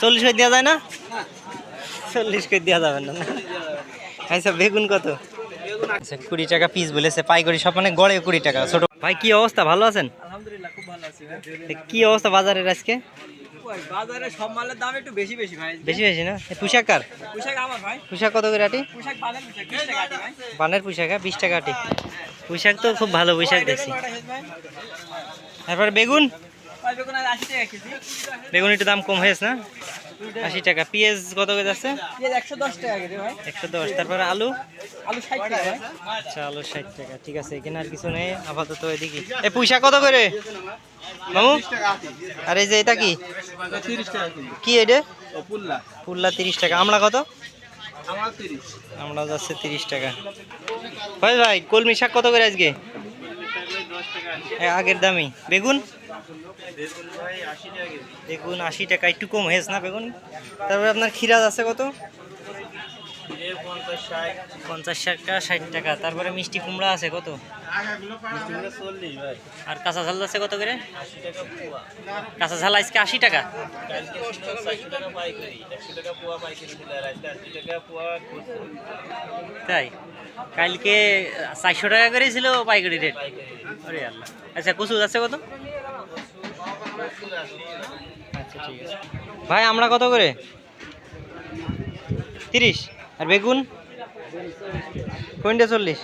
চল্লিশ করে দেওয়া যায় না? চল্লিশ করে দেওয়া যাবে না। আচ্ছা বেগুন কত? আচ্ছা কুড়ি টাকা পিস বলেছে পাইকারি সব মানে গড়ে কুড়ি টাকা। ছোট ভাই কি অবস্থা? ভালো আছেন? আলহামদুলিল্লাহ খুব ভালো আছি কি অবস্থা বাজারের আজকে? বাজারে সব মালের দাম একটু বেশি বেশি ভাই। বেশি বেশি না? এ, পুঁশাক কার? পোশাক আমার ভাই। পুঁশাক কত করে আটি? পোশাক বানের পোশাক বিশ টাকা বানের পুঁশাক হ্যাঁ বিশ টাকা আটি। পুঁশাক তো খুব ভালো পুঁশাক দেখছি। তারপরে বেগুন? ভাই বেগুন আর আশি টাকা কেজি বেগুন একটু দাম কম হয়েছে না? আশি টাকা। পেঁয়াজ কত করে যাচ্ছে? একশো দশ টাকা কেজি ভাই। একশো দশ। তারপরে আলু? আলু ষাট টাকা আচ্ছা আলু ষাট টাকা। ঠিক আছে এখানে আর কিছু নেই। আপাতত এদিকে। এ পয়সা কত করে? মামু? আর এই যে এটা কি? তিরিশ টাকা কেজি। কি এটা? পুল্লা। তিরিশ টাকা। আমলা কত? আমার যাচ্ছে তিরিশ টাকা। ভাই ভাই কলমি শাক কত করে আজকে? এ, আগের দামি বেগুন? বেগুন আশি টাকা, একটু কম হয়েছে না বেগুন? তারপরে আপনার খিরাজ আছে কত? পঞ্চাশ টাকা, ষাট টাকা। তারপরে মিষ্টি কুমড়া আছে কত? আর কাঁচা ঝাল আছে কত করে? কাঁচা ঝাল আজকে আশি টাকা। তাই? কালকে চারশো টাকা করে ছিল পাইকারি রেট। আচ্ছা কচু আছে কত? আচ্ছা ঠিক আছে ভাই আমরা কত করে? তিরিশ। আর বেগুন? কোনটা চল্লিশ?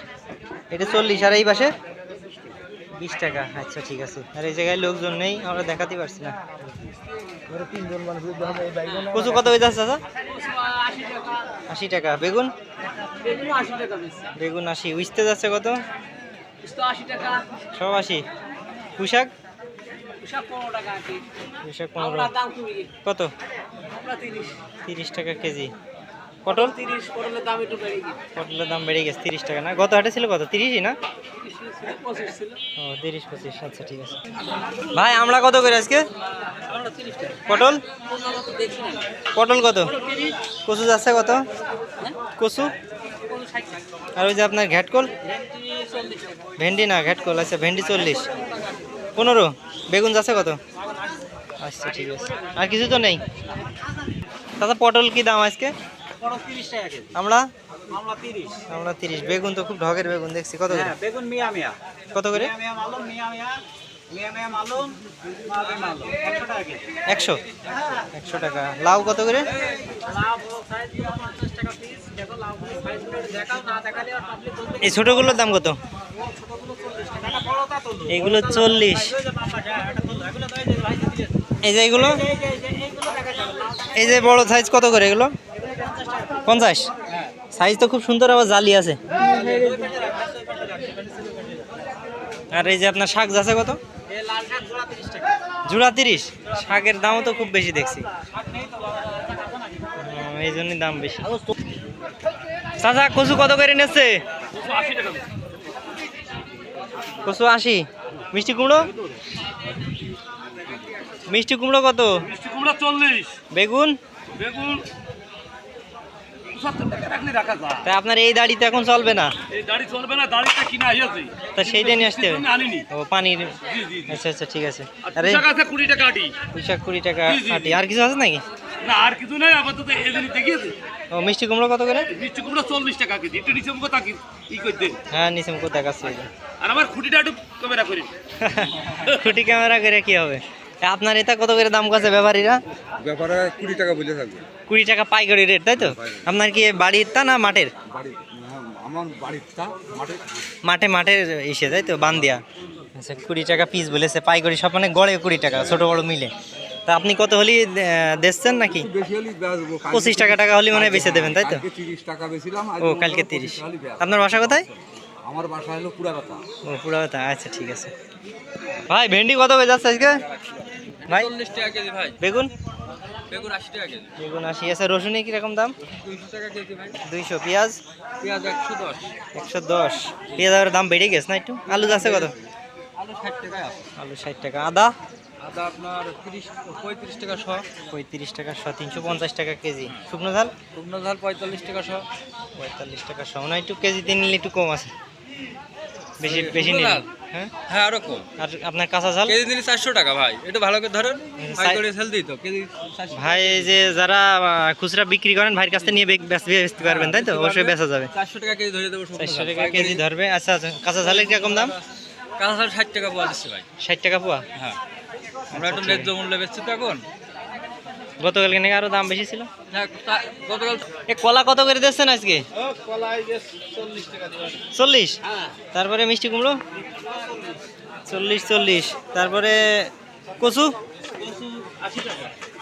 এটা চল্লিশ। আর এই পাশে? বিশ টাকা। আচ্ছা ঠিক আছে। আর এই জায়গায় লোকজন নেই আমরা দেখাতে পারছি না। কচু কত হয়ে যাচ্ছে দাদা আশি টাকা। বেগুন? বেগুন আশি। উইচতে যাচ্ছে কত? সব আশি। পোশাক কত? তিরিশ। টাকা কেজি। পটল? পটলের দাম বেড়ে গেছে। পটলের দাম বেড়ে গেছে তিরিশ টাকা না? গত হাটে ছিল কত? তিরিশই না? ও তিরিশ পঁচিশ আচ্ছা ঠিক আছে। ভাই আমরা কত করে আজকে? পটল? পটল কত? কচু যাচ্ছে কত? কচু? ষাট টাকা। আর ওই যে আপনার ঘ্যাটকল? ভেন্ডি না ঘ্যাটকল আচ্ছা ভেন্ডি চল্লিশ। পনেরো। বেগুন যাচ্ছে কত? আচ্ছা ঠিক আছে। আর কিছু তো নেই। দাদা পটল কি দাম আজকে? আমরা? আমরা তিরিশ। বেগুন তো খুব ঢগের বেগুন দেখছি। কত করে? হ্যাঁ বেগুন মিয়া মিয়া। কত করে? একশো একশো? টাকা। লাউ কত করে? এই ছোটোগুলোর দাম কত? চল্লিশ এগুলো তো এই যে এগুলো? এই যে বড় সাইজ কত করে এগুলো? পঞ্চাশ? সাইজ তো খুব সুন্দর, আবার জালি আছে। আর এই যে আপনার শাক যাচ্ছে কত? জোড়া তিরিশ। শাকের দামও তো খুব বেশি দেখছি। এই জন্যই দাম বেশি। চাচা, কচু কত করে নিচ্ছে? টাকা আশি? মিষ্টি কুমড়ো? মিষ্টি কুমড়ো কত? মিষ্টি কুমড়া চল্লিশ। বেগুন? বেগুন তা আপনার এই দাড়িতে এখন চলবে না। এই দাড়ি চলবে না দাড়িটা কিনা হয়েছে। তা সেইটা নিয়ে আসতে হবে। ও পানির আচ্ছা আচ্ছা ঠিক আছে। আর টাকা আটি। আটি। আর কিছু আছে নাকি? না আর কিছু নেই আপাতত দেখিয়েছে ও মিষ্টি কুমড়ো কত করে? মিষ্টি কুমড়া চল্লিশ টাকা কেজি একটু নিচে মুখে তাকি ই করে হ্যাঁ নিচে মুখ দেখাচ্ছে। আর আমার খুঁটিটা একটু ক্যামেরা করি খুঁটি ক্যামেরা করে কি হবে? তা আপনার এটা কত করে দাম কাছে ব্যাপারীরা? ব্যাপারে কুড়ি টাকা বলে থাকবে। কুড়ি টাকা পাইকারি রেট তাই তো? আপনার কি বাড়ির তা না মাঠের? বাড়ি আমার বাড়িটা মাঠে। মাঠে মাঠের ইসে তাই তো বান্দিয়া। আচ্ছা কুড়ি টাকা পিস বলেছে পাইকারি সব মানে গড়ে কুড়ি টাকা ছোট বড় মিলে। তা আপনি কত হলি দেখছেন নাকি? পঁচিশ টাকা টাকা হলে মানে বেচে দেবেন তাই তো? টাকা ও কালকে তিরিশ। আপনার বাসা কোথায়? আমার বাসা হলো পুরা কথা ও পুরো কথা আচ্ছা ঠিক আছে। ভাই ভেন্ডি কত হয়ে যাচ্ছে আজকে? ভাই? চল্লিশ টাকা কেজি ভাই। বেগুন? বেগুন আশি টাকা কেজি। বেগুন আশি। আছে রসুনের কীরকম দাম? দুইশো টাকা কেজি ভাই। দুইশো। পেঁয়াজ? পেঁয়াজ একশো দশ। একশো দশ। পেঁয়াজের দাম বেড়ে গেছে না একটু? আলু যাচ্ছে কত? আলু ষাট আছে। আলু ষাট টাকা। আদা? আদা আপনার তিরিশ পঁয়ত্রিশ টাকা শ। পঁয়ত্রিশ টাকা শ তিনশো পঞ্চাশ টাকা কেজি। শুকনো ঝাল? শুকনো ঝাল পঁয়তাল্লিশ টাকা শ। পঁয়তাল্লিশ টাকা শ। না একটু কেজিতে নিলে একটু কম আছে। বেশি বেশি নিলে। ঝাল? হ্যাঁ হ্যাঁ ওরকম আর আপনার কাঁচা ঝাল? কেজি দিলে চারশো টাকা ভাই। একটু ভালো করে ধরেন তো কেজি ভাই এই যে যারা খুচরা বিক্রি করেন ভাইয়ের কাছ থেকে নিয়ে বেচতে পারবেন তাই তো? অবশ্যই বেচা যাবে। চারশো টাকা কেজি ধরে দেবো চারশো টাকা কেজি ধরবে। আচ্ছা আচ্ছা কাঁচা ঝালের কীরকম দাম? কাঁচা চাল ষাট টাকা দিচ্ছে ভাই। ষাট টাকা পোয়া? হ্যাঁ। আমরা একটু ন্যায্য মূল্যে বেচছি তো এখন। গতকালকে নাকি আরও দাম বেশি ছিল? হ্যাঁ, গতকাল এ কলা কত করে দিচ্ছেন আজকে? চল্লিশ তারপরে মিষ্টি কুমড়ো? চল্লিশ চল্লিশ। তারপরে কচু?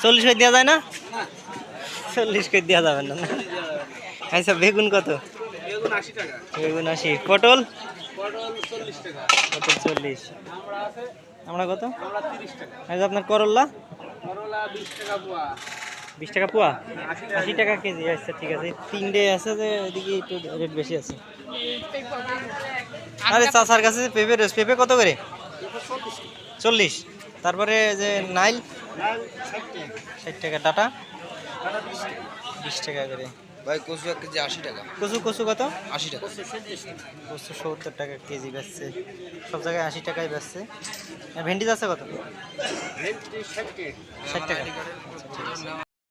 চল্লিশ করে দেওয়া যায় না? চল্লিশ করে দেওয়া যাবে না। আচ্ছা বেগুন কত? বেগুন আশি বেগুন আশি। পটল? পটল চল্লিশ টাকা। পটল চল্লিশ। আমরা কত? আমরা আচ্ছা আপনার করল্লা করলা বিশ টাকা পোয়া। বিশ টাকা পোয়া? আশি টাকা। কেজি আচ্ছা ঠিক আছে। তিনটে আছে যে ওইদিকে একটু রেট বেশি আছে। আরে চাচার কাছে পেঁপে রয়েছে পেঁপে কত করে? চল্লিশ তারপরে যে নাইল? ষাট টাকা। ডাটা বিশ টাকা করে। ভাই কচু এক কেজি আশি টাকা। কচু কচু কত? আশি টাকা। কচু সত্তর টাকা কেজি বেচছে। সব জায়গায় আশি টাকায় বেচছে। ভেন্ডিজ ভেন্ডি আছে কত? ষাট টাকা।